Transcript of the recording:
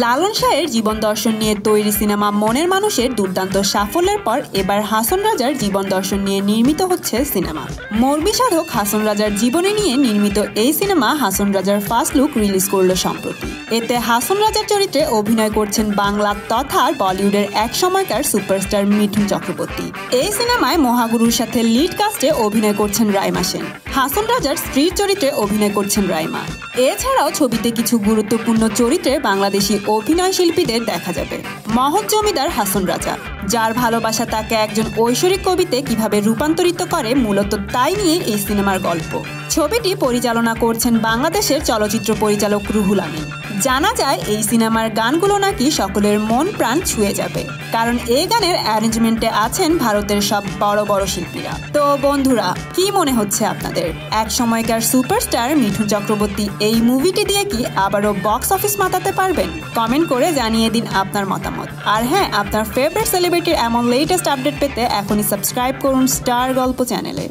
লালন শাহের জীবন দর্শন নিয়ে তৈরি সিনেমা মনের মানুষের দুর্দান্ত সাফল্যের পর এবার হাসন রাজার জীবন দর্শন নিয়ে নির্মিত হচ্ছে সিনেমা। মর্মী সাধক হাসন রাজার জীবনী নিয়ে নির্মিত এই সিনেমা হাসন রাজার ফার্স্ট লুক রিলিজ করল সম্প্রতি। এতে হাসন রাজার চরিত্রে অভিনয় করছেন বাংলা তথা বলিউডের এক সময়কার সুপারস্টার মিঠুন চক্রবর্তী। এই সিনেমায় মহাগুরুর সাথে লিড কাস্টে অভিনয় করছেন রাইমা সেন। হাসন রাজার স্ত্রীর চরিত্রে অভিনয় করছেন রাইমা। এছাড়াও ছবিতে কিছু গুরুত্বপূর্ণ চরিত্রে বাংলাদেশি অভিনয় শিল্পীদের দেখা যাবে। মহৎ জমিদার হাসন রাজা, যার ভালোবাসা তাকে একজন ঐশ্বরিক কবিতে কীভাবে রূপান্তরিত করে মূলত তাই নিয়ে এই সিনেমার গল্প। ছবিটি পরিচালনা করছেন বাংলাদেশের চলচ্চিত্র পরিচালক রুহুল আমিন। জানা যায়, এই সিনেমার গানগুলো নাকি সকলের মন প্রাণ ছুঁয়ে যাবে। কারণ এই গানের অ্যারেঞ্জমেন্টে আছেন ভারতের সব বড় বড় শিল্পীরা। তো বন্ধুরা, কি মনে হচ্ছে আপনাদের? এক সময়কার সুপারস্টার মিঠুন চক্রবর্তী এই মুভিটি দিয়ে কি আবারও বক্স অফিস মাতাতে পারবেন? কমেন্ট করে জানিয়ে দিন আপনার মতামত। আর হ্যাঁ আপনার ফেভারিট সেলিব্রিটির এমন লেটেস্ট আপডেট পেতে এখনই সাবস্ক্রাইব করুন স্টার গল্প চ্যানেলে